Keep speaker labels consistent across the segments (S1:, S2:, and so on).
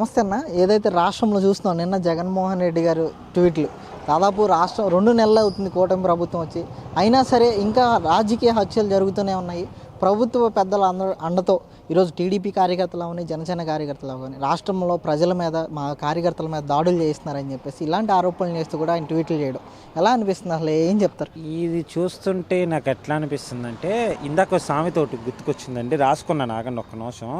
S1: నమస్తే అన్న ఏదైతే రాష్ట్రంలో చూస్తున్నాం నిన్న జగన్మోహన్ రెడ్డి గారు ట్వీట్లు దాదాపు రాష్ట్రం రెండు నెలలు అవుతుంది కూటమి ప్రభుత్వం వచ్చి. అయినా సరే ఇంకా రాజకీయ హత్యలు జరుగుతూనే ఉన్నాయి. ప్రభుత్వ పెద్దల అందరూ అండతో ఈరోజు టీడీపీ కార్యకర్తలు అవని జనసేన కార్యకర్తలు అవని రాష్ట్రంలో ప్రజల మీద మా కార్యకర్తల మీద దాడులు చేస్తున్నారని చెప్పేసి ఇలాంటి ఆరోపణలు చేస్తూ కూడా ఆయన ట్వీట్లు చేయడం. ఎలా అనిపిస్తుంది అసలు? ఏం చెప్తారు?
S2: ఇది చూస్తుంటే నాకు ఎట్లా అనిపిస్తుంది అంటే ఇందాక సామెతోటి గుర్తుకొచ్చిందండి. రాసుకున్నాను ఆగండి ఒక్క నిమిషం.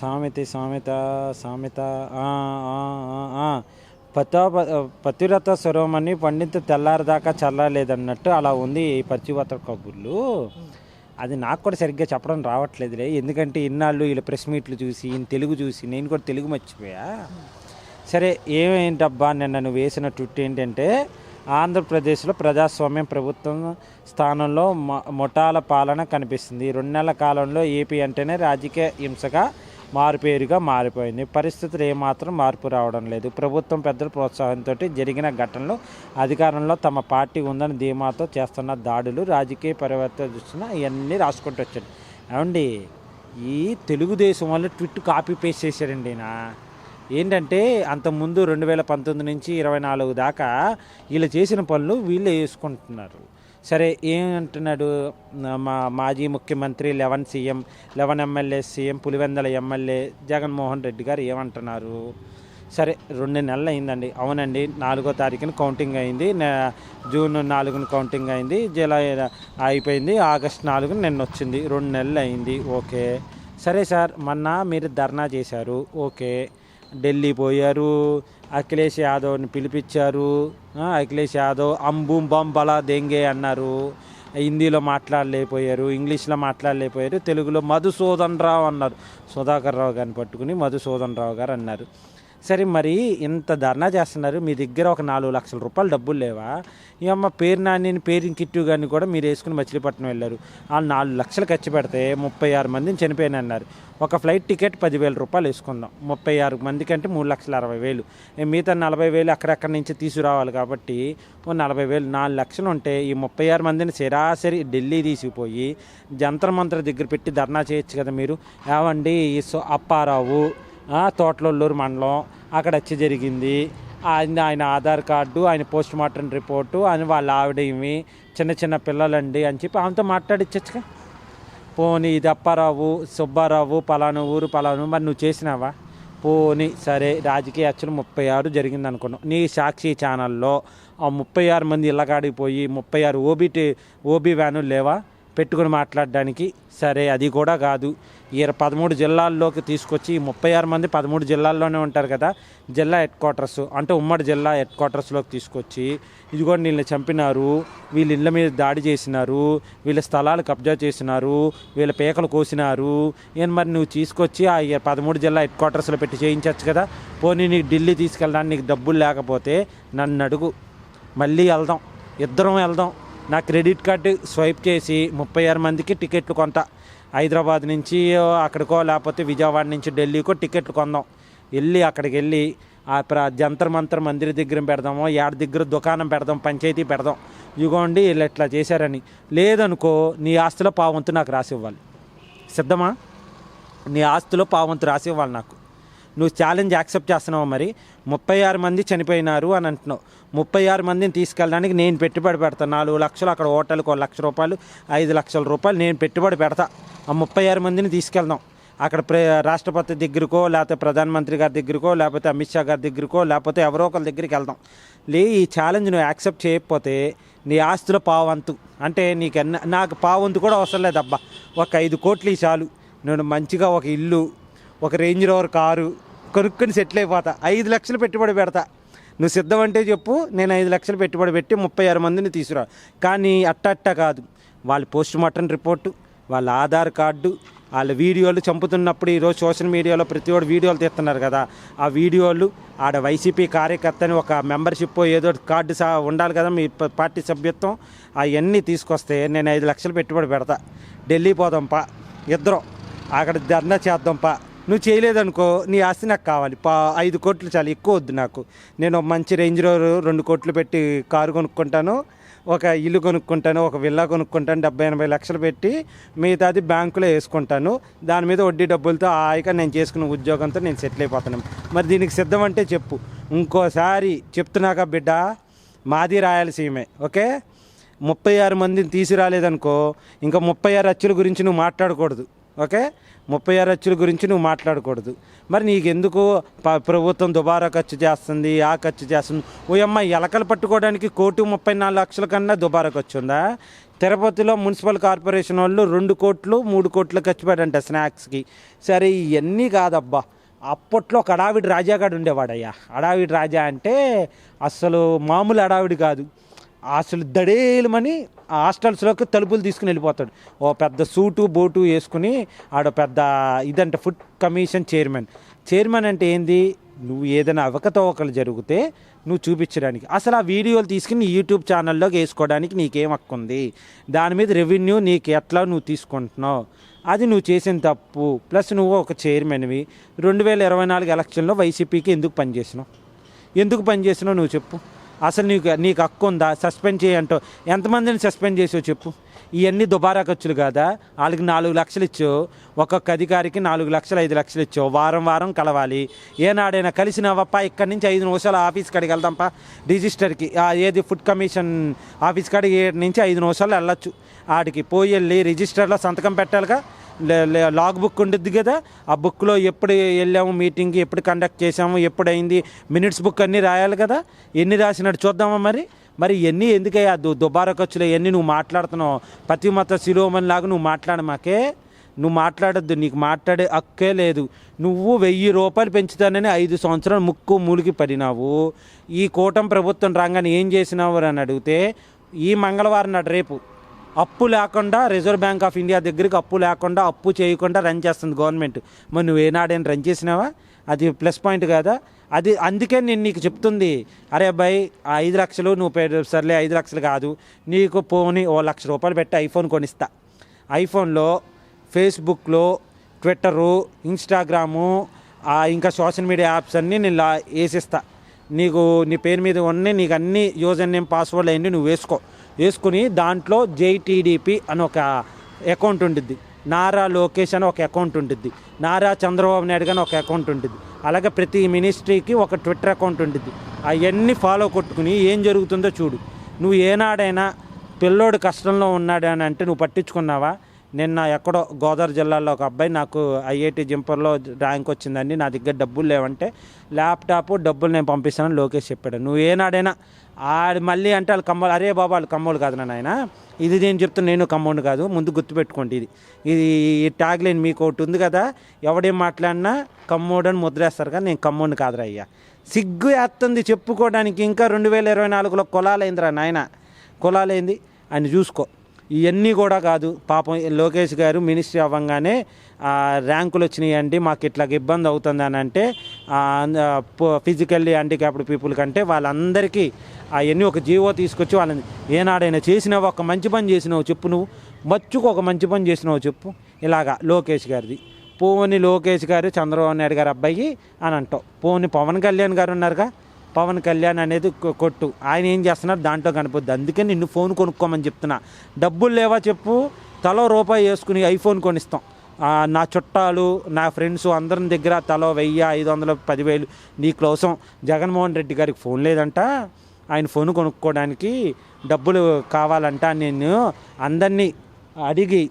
S2: సామెత సామెత సామెత ఆ, పతిరత ఆ, ఆ. స్వరమని పండిత తెల్లారిదాకా చల్లలేదన్నట్టు అలా ఉంది ఈ పతివత కబుర్లు. అది నాకు కూడా సరిగ్గా చెప్పడం రావట్లేదులే. ఎందుకంటే ఇన్నాళ్ళు వీళ్ళ ప్రెస్ మీట్లు చూసి ఈయన తెలుగు చూసి నేను కూడా తెలుగు మర్చిపోయా. సరే ఏమేంటబ్బా నిన్న నువ్వు వేసిన ట్విట్ ఏంటంటే ఆంధ్రప్రదేశ్లో ప్రజాస్వామ్యం ప్రభుత్వం స్థానంలో మొ- మొటాల పాలన కనిపిస్తుంది. రెండు నెలల కాలంలో ఏపీ అంటేనే రాజకీయ హింసగా మారుపేరుగా మారిపోయింది. పరిస్థితులు ఏమాత్రం మార్పు రావడం లేదు. ప్రభుత్వం పెద్దల ప్రోత్సాహంతో జరిగిన ఘటనలో అధికారంలో తమ పార్టీ ఉందని ధీమాతో చేస్తున్న దాడులు రాజకీయ పరివర్తన చూస్తున్న ఇవన్నీ రాసుకుంటూ వచ్చాడు. ఏమండి ఈ తెలుగుదేశం వాళ్ళు ట్విట్ కాపీ పేస్ట్ చేశారండి నా ఏంటంటే అంతకుముందు రెండు వేల పంతొమ్మిది నుంచి ఇరవై నాలుగు దాకా వీళ్ళు చేసిన పనులు వీళ్ళు వేసుకుంటున్నారు సరే ఏమంటున్నాడు? మా మాజీ ముఖ్యమంత్రి eleven CM eleven MLA CM Pulivendula MLA Jaganmohan Reddy garu ఏమంటున్నారు? సరే రెండు నెలలు అయిందండి. అవునండి నాలుగో తారీఖున కౌంటింగ్ అయింది. జూన్ నాలుగున కౌంటింగ్ అయింది. జూలై అయిపోయింది. ఆగస్ట్ నాలుగున నిన్న వచ్చింది. రెండు నెలలు అయింది. ఓకే. సరే సార్ మొన్న మీరు ధర్నా చేశారు. ఓకే. ఢిల్లీ పోయారు. అఖిలేష్ యాదవ్ని పిలిపించారు. అఖిలేష్ యాదవ్ అంబూం బంబలా దెంగే అన్నారు. హిందీలో మాట్లాడలేకపోయారు ఇంగ్లీష్లో మాట్లాడలేకపోయారు తెలుగులో మధుసూదన్ రావు అన్నారు. సుధాకర్ రావు గారిని పట్టుకుని మధుసూదన్ రావు గారు అన్నారు. సరే మరి ఇంత ధర్నా చేస్తున్నారు మీ దగ్గర ఒక నాలుగు లక్షల రూపాయలు డబ్బులు లేవా? ఈ అమ్మ పేరు నాని పేరు కిట్టు గారిని కూడా మీరు వేసుకుని మచిలీపట్నం వెళ్ళారు. ఆ నాలుగు లక్షలు ఖర్చు పెడితే ముప్పై ఆరు మందిని చనిపోయినన్నారు ఒక ఫ్లైట్ టికెట్ పదివేల రూపాయలు వేసుకుందాం. ముప్పై ఆరు మందికి అంటే మూడు లక్షల అరవై వేలు. మిగతా నలభై వేలు అక్కడక్కడి నుంచి తీసుకురావాలి కాబట్టి ఓ నలభై వేలు నాలుగు లక్షలు ఉంటే ఈ ముప్పై ఆరు మందిని సరాసరి ఢిల్లీ తీసుకుపోయి జంతర్ మంత్ర దగ్గర పెట్టి ధర్నా చేయొచ్చు కదా మీరు? ఏమండి ఈ సో- అప్పారావు తోటలూరు మండలం అక్కడ వచ్చి జరిగింది. ఆయన ఆయన ఆధార్ కార్డు ఆయన పోస్ట్ మార్టం రిపోర్టు అని వాళ్ళ ఆవిడ ఇవి చిన్న చిన్న పిల్లలండి అని చెప్పి ఆమెతో మాట్లాడిచ్చచ్చుగా. పోనీ ఇది అప్పారావు సుబ్బారావు పలానా ఊరు పలానా మరి నువ్వు చేసినావా? పోనీ సరే రాజకీయ అచ్చలు ముప్పై ఆరు జరిగింది అనుకున్నావు. నీ సాక్షి ఛానల్లో ఆ ముప్పై ఆరు మంది ఇళ్ళకాడికి పోయి ముప్పై ఆరు ఓబీ ఓబీ వ్యానులు లేవా? పెట్టుకుని మాట్లాడడానికి సరే అది కూడా కాదు. ఈ పదమూడు జిల్లాల్లోకి తీసుకొచ్చి ముప్పై ఆరు మంది పదమూడు జిల్లాల్లోనే ఉంటారు కదా జిల్లా హెడ్ క్వార్టర్స్. అంటే ఉమ్మడి జిల్లా హెడ్ క్వార్టర్స్లోకి తీసుకొచ్చి ఇదిగో వీళ్ళని చంపినారు వీళ్ళ ఇళ్ళ మీద దాడి చేసినారు వీళ్ళ స్థలాలు కబ్జా చేసినారు వీళ్ళ పేకలు కోసినారు. ఏం మరి నువ్వు తీసుకొచ్చి ఆ పదమూడు జిల్లా హెడ్ క్వార్టర్స్లో పెట్టి చేయించవచ్చు కదా. పోనీ నీకు ఢిల్లీ తీసుకెళ్ళడానికి నీకు డబ్బులు లేకపోతే నన్ను అడుగు. మళ్ళీ వెళ్దాం. ఇద్దరం వెళ్దాం. నా క్రెడిట్ కార్డు స్వైప్ చేసి ముప్పై ఆరు మందికి టికెట్లు కొంత. హైదరాబాద్ నుంచి అక్కడికో లేకపోతే విజయవాడ నుంచి ఢిల్లీకో టికెట్లు కొందాం. వెళ్ళి అక్కడికి వెళ్ళి ఆ ప్ర జంతర్ మంతర్ మందిర దగ్గర పెడదాము యాడ దగ్గర దుకాణం పెడదాం పంచాయతీ పెడదాం. ఇదిగోండి వీళ్ళు ఇట్లా చేశారని. లేదనుకో నీ ఆస్తిలో పావంతు నాకు రాసి ఇవ్వాలి. సిద్ధమా? నీ ఆస్తిలో పావంతు రాసి ఇవ్వాలి నాకు. నువ్వు ఛాలెంజ్ యాక్సెప్ట్ చేస్తున్నావు మరి? ముప్పై ఆరు మంది చనిపోయినారు అని అంటున్నావు. ముప్పై ఆరు మందిని తీసుకెళ్ళడానికి నేను పెట్టుబడి పెడతా. నాలుగు లక్షలు అక్కడ హోటల్కి ఒక లక్ష రూపాయలు ఐదు లక్షల రూపాయలు నేను పెట్టుబడి పెడతా. ఆ ముప్పై ఆరు మందిని తీసుకెళ్దాం. అక్కడ ప్ర రాష్ట్రపతి దగ్గరకో లేకపోతే ప్రధానమంత్రి గారి దగ్గరకో లేకపోతే అమిత్ షా గారి దగ్గరకో లేకపోతే ఎవరో ఒకరి దగ్గరికి వెళ్దాం. లే ఈ ఛాలెంజ్ నువ్వు యాక్సెప్ట్ చేయకపోతే నీ ఆస్తిలో పావంతు. అంటే నీకు ఎన్న- నాకు పావంతు కూడా అవసరం లేదబ్బా. ఒక ఐదు కోట్లు చాలు. నేను మంచిగా ఒక ఇల్లు ఒక రేంజ్ రోవర్ కారు కొనుక్కొని సెటిల్ అయిపోతా. ఐదు లక్షలు పెట్టుబడి పెడతా. నువ్వు సిద్ధం అంటే చెప్పు నేను ఐదు లక్షలు పెట్టుబడి పెట్టి ముప్పై ఆరు మందిని తీసుకురా. కానీ అట్ట అట్ట కాదు. వాళ్ళ పోస్ట్ మార్టం రిపోర్టు వాళ్ళ ఆధార్ కార్డు వాళ్ళ వీడియోలు చంపుతున్నప్పుడు ఈరోజు సోషల్ మీడియాలో ప్రతి ఒక్కరు వీడియోలు తీస్తున్నారు కదా. ఆ వీడియోలు ఆడ వైసీపీ కార్యకర్తని ఒక మెంబర్షిప్ ఏదో కార్డు సా ఉండాలి కదా మీ పార్టీ సభ్యత్వం. అవన్నీ తీసుకొస్తే నేను ఐదు లక్షలు పెట్టుబడి పెడతా. ఢిల్లీ పోదాంపా. ఇద్దరు ఇద్దరం. అక్కడ ధర్నా చేద్దాంపా. నువ్వు చేయలేదనుకో నీ ఆస్తి నాకు కావాలి. పా ఐదు కోట్లు చాలా ఎక్కువ వద్దు నాకు. నేను మంచి రేంజ్ రోవర్ రెండు కోట్లు పెట్టి కారు కొనుక్కుంటాను ఒక ఇల్లు కొనుక్కుంటాను ఒక విల్లా కొనుక్కుంటాను డెబ్బై ఎనభై లక్షలు పెట్టి మిగతాది బ్యాంకులో వేసుకుంటాను. దాని మీద వడ్డీ డబ్బులతో హాయిగా నేను చేసుకున్న ఉద్యోగంతో నేను సెటిల్ అయిపోతాను. మరి దీనికి సిద్ధం అంటే చెప్పు. ఇంకోసారి చెప్తున్నాక బిడ్డ మాది రాయలసీమే ఓకే? ముప్పై ఆరు మందిని తీసుకురాలేదనుకో ఇంకా ముప్పై ఆరు అచ్చుల గురించి నువ్వు మాట్లాడకూడదు. ఓకే? ముప్పై ఆరు అచ్చుల గురించి నువ్వు మాట్లాడకూడదు. మరి నీకెందుకు ప్రభుత్వం దుబారా ఖర్చు చేస్తుంది ఆ ఖర్చు చేస్తుంది? ఓ అమ్మ ఎలకలు పట్టుకోవడానికి కోటి ముప్పై నాలుగు లక్షల కన్నా దుబారా ఖర్చు ఉందా? తిరుపతిలో మున్సిపల్ కార్పొరేషన్ వాళ్ళు రెండు కోట్లు మూడు కోట్లు ఖర్చు పెట్టంట స్నాక్స్కి. సరే ఇవన్నీ కాదబ్బా. అప్పట్లో ఒక అడావిడి రాజాగాడు ఉండేవాడయ్యా. అడావిడి రాజా అంటే అసలు మామూలు అడావిడి కాదు. అసలు దడేలమని హాస్టల్స్లోకి తలుపులు తీసుకుని వెళ్ళిపోతాడు. ఓ పెద్ద సూటు బోటు వేసుకుని ఆడ పెద్ద ఇదంట ఫుడ్ కమిషన్ చైర్మన్. చైర్మన్ అంటే ఏంది? నువ్వు ఏదైనా అవకతవకలు జరిగితే నువ్వు చూపించడానికి. అసలు ఆ వీడియోలు తీసుకుని యూట్యూబ్ ఛానల్లోకి వేసుకోవడానికి నీకేం హక్కు ఉంది? దాని మీద రెవెన్యూ నీకు ఎట్లా నువ్వు తీసుకుంటున్నావు? అది నువ్వు చేసిన తప్పు. ప్లస్ నువ్వు ఒక చైర్మన్వి. రెండు వేల ఇరవై నాలుగు ఎలక్షన్లో వైసీపీకి ఎందుకు పనిచేసినావు? ఎందుకు పనిచేసినావు నువ్వు చెప్పు. అసలు నీకు నీకు హక్కు ఉందా? సస్పెండ్ చేయంటో ఎంతమందిని సస్పెండ్ చేసో చెప్పు? ఇవన్నీ దుబారా ఖర్చులు కాదా? వాళ్ళకి నాలుగు లక్షలు ఇచ్చావు. ఒక్కొక్క అధికారికి నాలుగు లక్షలు ఐదు లక్షలు ఇచ్చావు. వారం వారం కలవాలి. ఏనాడైనా కలిసినవప్ప? ఇక్కడి నుంచి ఐదు నిమిషాలు ఆఫీస్ కాడికి వెళ్దాంపా. రిజిస్టర్కి ఏది ఫుడ్ కమిషన్ ఆఫీస్ కాడికి ఏడు నుంచి ఐదు నిమిషాలు వెళ్ళొచ్చు. ఆడికి పోయి వెళ్ళి రిజిస్టర్లో సంతకం పెట్టాలిగా? లాగ్ బుక్ ఉంటుంది కదా ఆ బుక్లో ఎప్పుడు వెళ్ళాము మీటింగ్కి ఎప్పుడు కండక్ట్ చేసాము ఎప్పుడు అయింది మినిట్స్ బుక్ అన్నీ రాయాలి కదా ఎన్ని రాసినట్టు చూద్దామా మరి? మరి ఎన్ని ఎందుకయ్యా దు దుబారా ఖర్చులు ఎన్ని నువ్వు మాట్లాడుతున్నావు? ప్రతి మత శిరోమణి లాగా నువ్వు మాట్లాడమాకే నువ్వు మాట్లాడద్దు నీకు మాట్లాడే హక్కే లేదు. నువ్వు వెయ్యి రూపాయలు పెంచుతానని ఐదు సంవత్సరాలు ముక్కు మూలికి పడినావు. ఈ కూటమి ప్రభుత్వం రాగానే ఏం చేసినావు అని అడిగితే ఈ మంగళవారం నాడు రేపు అప్పు లేకుండా రిజర్వ్ బ్యాంక్ ఆఫ్ ఇండియా దగ్గరికి అప్పు లేకుండా అప్పు చేయకుండా రన్ చేస్తుంది గవర్నమెంట్ మరి నువ్వు ఏనాడైనా రన్ చేసినావా? అది ప్లస్ పాయింట్ కదా? అది అందుకే నేను నీకు చెప్తుంది అరే అబ్బాయి ఆ ఐదు లక్షలు నువ్వు సర్లే ఐదు లక్షలు కాదు నీకు పోని ఓ లక్ష రూపాయలు పెట్టి ఐఫోన్ కొనిస్తా. ఐఫోన్లో ఫేస్బుక్లో ట్విట్టరు ఇన్స్టాగ్రాము ఇంకా సోషల్ మీడియా యాప్స్ అన్నీ నేను లా వేసిస్తా. నీకు నీ పేరు మీద ఉన్నాయి నీకు అన్ని యూజర్ నేమ్ పాస్వర్డ్ అన్నీ నువ్వు వేసుకో. వేసుకుని దాంట్లో జేటీడీపీ అని ఒక అకౌంట్ ఉంటుంది నారా లోకేష్ అని ఒక అకౌంట్ ఉంటుంది నారా చంద్రబాబు నాయుడు అని ఒక అకౌంట్ ఉంటుంది అలాగే ప్రతి మినిస్ట్రీకి ఒక ట్విట్టర్ అకౌంట్ ఉంటుంది అవన్నీ ఫాలో కొట్టుకుని ఏం జరుగుతుందో చూడు. నువ్వు ఏనాడైనా పిల్లోడు కష్టంలో ఉన్నాడు అని అంటే నువ్వు పట్టించుకున్నావా? నిన్న ఎక్కడో గోదావరి జిల్లాలో ఒక అబ్బాయి నాకు ఐఐటి జింపర్లో ర్యాంక్ వచ్చిందండి. నా దగ్గర డబ్బులు లేవంటే ల్యాప్టాప్ డబ్బులు నేను పంపిస్తానని లోకేష్ చెప్పాడు. నువ్వు ఏనాడైనా ఆడు మళ్ళీ అంటే వాళ్ళు కమ్మలు అరే బాబా వాళ్ళు కమ్మోడు కాదు నాయన ఇది నేను చెప్తున్నా నేను కమ్మోడు కాదు ముందు గుర్తుపెట్టుకోండి ఇది. ఇది ఈ ట్యాగ్ లైన్ మీకు ఒకటి ఉంది కదా ఎవడేం మాట్లాడినా కమ్మోడు అని ముద్రేస్తారు కానీ నేను కమ్మోడు కాదురా అయ్యా. సిగ్గు వేస్తుంది చెప్పుకోవడానికి ఇంకా రెండు వేల ఇరవై నాలుగులో కులాలైందిరా నాయన. కులాలైంది. అని చూసుకో. ఇవన్నీ కూడా కాదు పాపం లోకేష్ గారు మినిస్ట్రీ అవ్వగానే ర్యాంకులు వచ్చినాయండి. మాకు ఇట్లా ఇబ్బంది అవుతుంది అని అంటే ఫిజికల్లీ హ్యాండిక్యాప్డ్ పీపుల్ కంటే వాళ్ళందరికీ అవన్నీ ఒక జీవో తీసుకొచ్చి వాళ్ళని ఏనాడైనా చేసినావు? ఒక మంచి పని చేసినావు చెప్పు నువ్వు. మచ్చుకు ఒక మంచి పని చేసినావు చెప్పు. ఇలాగా లోకేష్ గారిది. పోని లోకేష్ గారు చంద్రబాబు నాయుడు గారు అబ్బాయి అని అంటావు. పోని పవన్ కళ్యాణ్ గారు ఉన్నారుగా. పవన్ కళ్యాణ్ అనేది కొ- కొట్టు. ఆయన ఏం చేస్తున్నారు దాంట్లో కనిపోద్ది అందుకే నిన్ను ఫోన్ కొనుక్కోమని చెప్తున్నా. డబ్బులు లేవా చెప్పు? తలో రూపాయి వేసుకుని ఐఫోన్ కొనిస్తాం. నా చుట్టాలు నా ఫ్రెండ్స్ అందరి దగ్గర తలో వెయ్యి ఐదు వందలు పదివేలు నీ కోసం జగన్మోహన్ రెడ్డి గారికి ఫోన్ లేదంట. ఆయన ఫోన్ కొనుక్కోవడానికి డబ్బులు కావాలంట. నేను అందరినీ అడిగి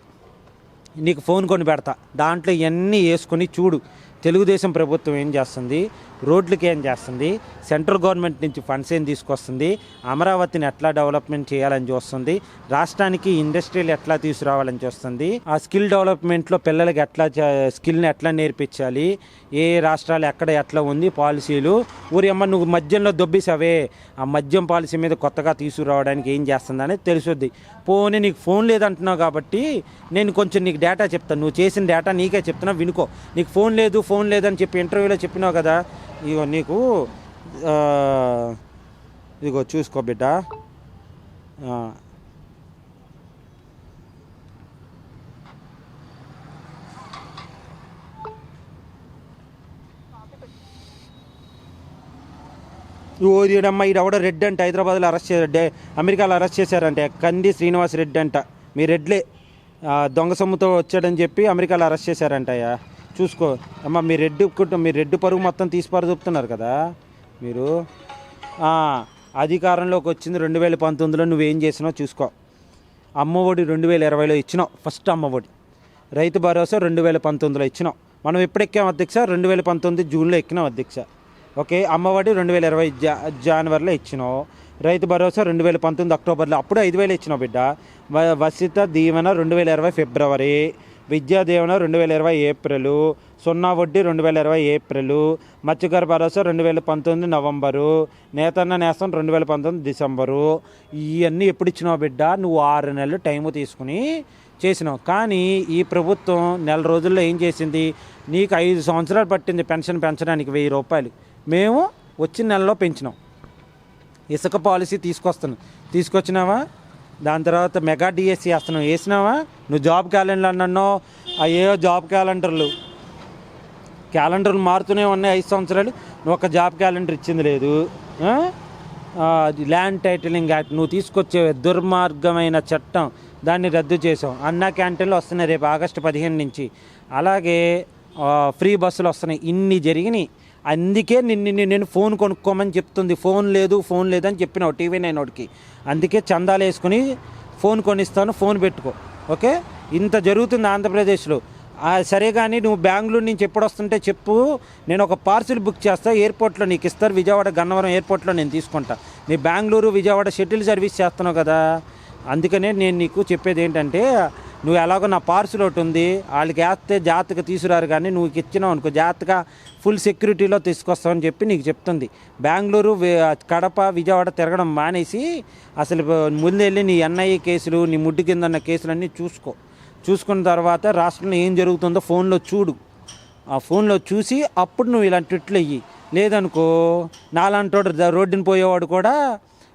S2: నీకు ఫోన్ కొని పెడతా. దాంట్లో ఇవన్నీ వేసుకొని చూడు. తెలుగుదేశం ప్రభుత్వం ఏం చేస్తుంది? రోడ్లకి ఏం చేస్తుంది. సెంట్రల్ గవర్నమెంట్ నుంచి ఫండ్స్ ఏం తీసుకొస్తుంది? అమరావతిని ఎట్లా డెవలప్మెంట్ చేయాలని చూస్తుంది? రాష్ట్రానికి ఇండస్ట్రీలు ఎట్లా తీసుకురావాలని చూస్తుంది? ఆ స్కిల్ డెవలప్మెంట్లో పిల్లలకి ఎట్లా స్కిల్ని ఎట్లా నేర్పించాలి? ఏ రాష్ట్రాలు ఎక్కడ ఎట్లా ఉంది పాలసీలు? ఊరి అమ్మ నువ్వు మద్యంలో దొబ్బేసావే ఆ మద్యం పాలసీ మీద కొత్తగా తీసుకురావడానికి ఏం చేస్తుందని తెలుసుద్ది. పోనీ నీకు ఫోన్ లేదంటున్నావు కాబట్టి నేను కొంచెం నీకు డేటా చెప్తాను. నువ్వు చేసిన డేటా నీకే చెప్తున్నా వినుకో. నీకు ఫోన్ లేదు ఫోన్ లేదని చెప్పి ఇంటర్వ్యూలో చెప్పినావు కదా ఇగో నీకు ఇదిగో చూసుకో బిడ్డ. ఆ, ఓడియడమ్మ ఈడెవడో రెడ్ అంట హైదరాబాద్లో అరెస్ట్ చేశారు అమెరికాలో అరెస్ట్ చేశారంటే కంది శ్రీనివాస్ రెడ్డి అంట. మీ రెడ్లే దొంగ సొమ్ముతో వచ్చాడని చెప్పి అమెరికాలో అరెస్ట్ చేశారంటయ్యా. చూసుకో. అమ్మ మీ రెడ్ మీ రెడ్ పరుగు మొత్తం తీసిపారు చెప్తున్నారు కదా. మీరు అధికారంలోకి వచ్చింది రెండు వేల పంతొమ్మిదిలో నువ్వేం చేసినావు చూసుకో. అమ్మఒడి రెండు వేల ఇరవైలో ఇచ్చినావు ఫస్ట్ అమ్మఒడి. రైతు భరోసా రెండు వేల పంతొమ్మిదిలో ఇచ్చినాం మనం ఎప్పుడు ఎక్కాం అధ్యక్ష? రెండు వేల పంతొమ్మిది జూన్లో ఎక్కినాం అధ్యక్ష. ఓకే అమ్మఒడి రెండు వేల ఇరవై జా జనవరిలో ఇచ్చినావు. రైతు భరోసా రెండు వేల పంతొమ్మిది అక్టోబర్లో అప్పుడు ఐదు వేలు ఇచ్చినావు బిడ్డ. వ- వసిత దీవెన రెండు వేల ఇరవై ఫిబ్రవరి. విద్యాదీవెన రెండు వేల ఇరవై ఏప్రిల్ సున్నా వడ్డీ రెండు వేల ఇరవై ఏప్రిల్ మత్స్యకార భరోసా రెండు వేల పంతొమ్మిది నవంబరు నేతన్న నేస్తం రెండు వేల పంతొమ్మిది డిసెంబరు. ఇవన్నీ ఎప్పుడు ఇచ్చినావు బిడ్డ? నువ్వు ఆరు నెలలు టైము తీసుకుని చేసినావు. కానీ ఈ ప్రభుత్వం నెల రోజుల్లో ఏం చేసింది? నీకు ఐదు సంవత్సరాలు పట్టింది పెన్షన్ పెంచడానికి వెయ్యి రూపాయలు. మేము వచ్చిన నెలలో పెంచినాం. ఇసుక పాలసీ తీసుకొస్తున్నాం. తీసుకొచ్చినావా? దాని తర్వాత మెగా డిఎస్సి వేస్తున్నావు. వేసినావా? నువ్వు జాబ్ క్యాలెండర్ అన్నో అయ్యో జాబ్ క్యాలెండర్లు. క్యాలెండర్లు మారుతూనే ఉన్నాయి ఐదు సంవత్సరాలు. నువ్వు ఒక జాబ్ క్యాలెండర్ ఇచ్చింది లేదు. Land titling act. నువ్వు తీసుకొచ్చే దుర్మార్గమైన చట్టం. దాన్ని రద్దు చేసావు. అన్నా క్యాంటీన్లు వస్తున్నాయి రేపు ఆగస్టు పదిహేను నుంచి. అలాగే ఫ్రీ బస్సులు వస్తున్నాయి. ఇన్ని జరిగినాయి. అందుకే నిన్ను నేను ఫోన్ కొనుక్కోమని చెప్తుంది. ఫోన్ లేదు ఫోన్ లేదని చెప్పినావు టీవీ నైన్ వాడికి అందుకే చందాలు వేసుకుని ఫోన్ కొనిస్తాను ఫోన్ పెట్టుకో. ఓకే? ఇంత జరుగుతుంది ఆంధ్రప్రదేశ్లో. సరే కానీ నువ్వు బెంగళూరు నుంచి ఎప్పుడు వస్తుంటే చెప్పు. నేను ఒక పార్సిల్ బుక్ చేస్తా. ఎయిర్పోర్ట్లో నీకు ఇస్తారు. విజయవాడ గన్నవరం ఎయిర్పోర్ట్లో నేను తీసుకుంటా. నీ బెంగళూరు విజయవాడ షటిల్ సర్వీస్ చేస్తున్నావు కదా. అందుకనే నేను నీకు చెప్పేది ఏంటంటే నువ్వు ఎలాగో నా పార్సిల్ ఒకటి ఉంది వాళ్ళకి వేస్తే జాగ్రత్తగా తీసుకురారు కానీ నువ్వు ఇచ్చినావు అనుకో జాగ్రత్తగా ఫుల్ సెక్యూరిటీలో తీసుకొస్తామని చెప్పి నీకు చెప్తుంది. బెంగళూరు కడప విజయవాడ తిరగడం మానేసి అసలు ముందెళ్ళి నీ ఎన్ఐఏ కేసులు నీ ముడ్డు కింద ఉన్న కేసులన్నీ చూసుకో. చూసుకున్న తర్వాత రాష్ట్రంలో ఏం జరుగుతుందో ఫోన్లో చూడు. ఆ ఫోన్లో చూసి అప్పుడు నువ్వు ఇలాంటి ట్విట్లు అయ్యి లేదనుకో నాలాంటోడు రోడ్డుని పోయేవాడు కూడా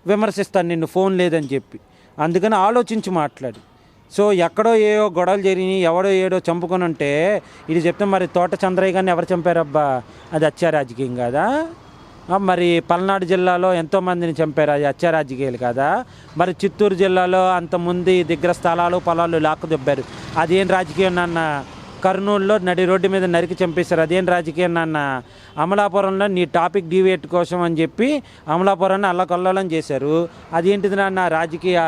S2: విమర్శిస్తాను నిన్ను ఫోన్ లేదని చెప్పి. అందుకని ఆలోచించి మాట్లాడు. సో ఎక్కడో ఏవో గొడవలు జరిగినాయి ఎవడో ఏడో చంపుకొని ఉంటే ఇది చెప్తే మరి తోట చంద్రయ్య గారిని ఎవరు చంపారబ్బా? అది అత్యారాజకీయం కదా? కాదా మరి పల్నాడు జిల్లాలో ఎంతోమందిని చంపారు అది అత్యారాజకీయాలు కదా? మరి చిత్తూరు జిల్లాలో అంతమంది దగ్గర స్థలాలు పొలాలు లాక్కుదెబ్బారు. అదేం రాజకీయం నాన్న? కర్నూలులో నడి రోడ్డు మీద నరికి చంపేశారు. అదేం రాజకీయం నాన్న? అమలాపురంలో నీ టాపిక్ డివేట్ కోసం అని చెప్పి అమలాపురాన్ని అల్లకొల్లాలని చేశారు. అదేంటిది నాన్న? రాజకీయ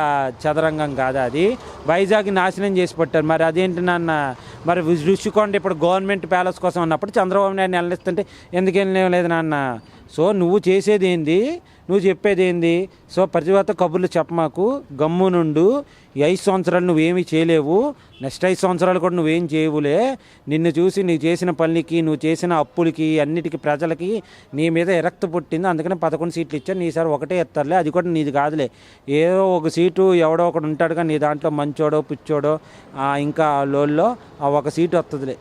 S2: చదరంగం కాదా అది? వైజాగ్ నాశనం చేసి పట్టారు. మరి అదేంటి నాన్న? మరి ఋషికొండ ఇప్పుడు గవర్నమెంట్ ప్యాలెస్ కోసం ఉన్నప్పుడు చంద్రబాబు నాయుడు వెళ్ళిస్తుంటే ఎందుకేం లేదు నాన్న? సో నువ్వు చేసేది ఏంది నువ్వు చెప్పేది ఏంది సో ప్రతివాత కబుర్లు చెప్పమాకు గమ్ము నుండు. ఈ ఐదు సంవత్సరాలు నువ్వేమీ చేయలేవు. నెక్స్ట్ ఐదు సంవత్సరాలు కూడా నువ్వేం చేయవులే. నిన్ను చూసి నువ్వు చేసిన పనికి నువ్వు చేసిన అప్పులకి అన్నిటికీ ప్రజలకి నీ మీద ఎరక్త పుట్టింది. అందుకని పదకొండు సీట్లు ఇచ్చాను. నీసారి ఒకటే ఎత్తారులే. అది కూడా నీది కాదులే. ఏదో ఒక సీటు ఎవడో ఒకడు ఉంటాడుగా నీ దాంట్లో మంచోడో పిచ్చోడో ఇంకా లోల్లో ఆ ఒక సీటు వస్తుందిలే